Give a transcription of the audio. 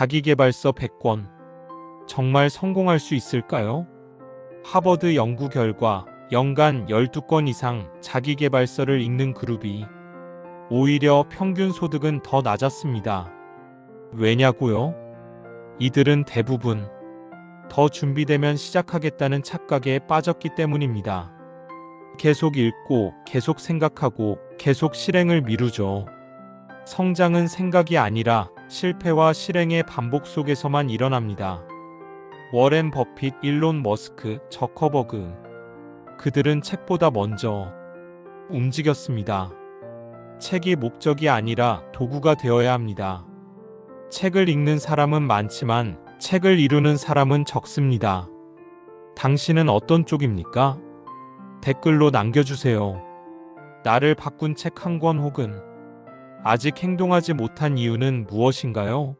자기계발서 100권. 정말 성공할 수 있을까요? 하버드 연구 결과 연간 12건 이상 자기계발서를 읽는 그룹이 오히려 평균 소득은 더 낮았습니다. 왜냐고요? 이들은 대부분 더 준비되면 시작하겠다는 착각에 빠졌기 때문입니다. 계속 읽고, 계속 생각하고, 계속 실행을 미루죠. 성장은 생각이 아니라 실패와 실행의 반복 속에서만 일어납니다. 워렌 버핏, 일론 머스크, 저커버그. 그들은 책보다 먼저 움직였습니다. 책이 목적이 아니라 도구가 되어야 합니다. 책을 읽는 사람은 많지만 책을 이루는 사람은 적습니다. 당신은 어떤 쪽입니까? 댓글로 남겨주세요. 나를 바꾼 책 한 권 혹은 아직 행동하지 못한 이유는 무엇인가요?